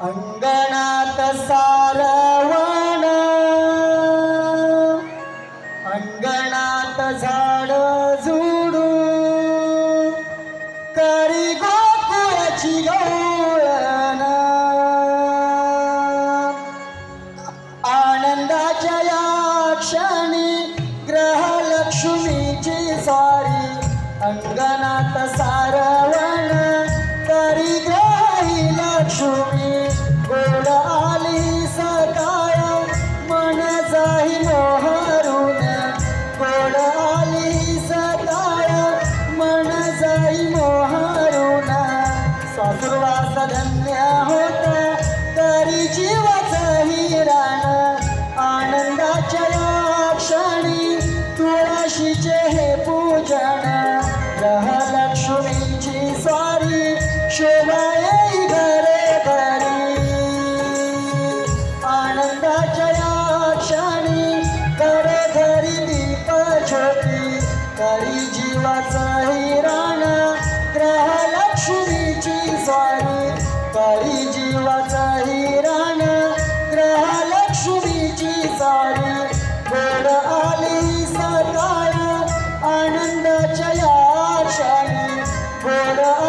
अंगणात सारवण. अंगणात झाड झुडू. करी गोकुळाची गवळण आनंदाच्या या क्षणी ग्रहलक्ष्मीची सारी. अंगणात सार आई मोहारुणा सासुरवास धन्य होता तरी जीव सारी जीवाचा हिराण ग्रहलक्ष्मीची सारी. गोड आली सकाळ आनंदाच्या या क्षणी. गोड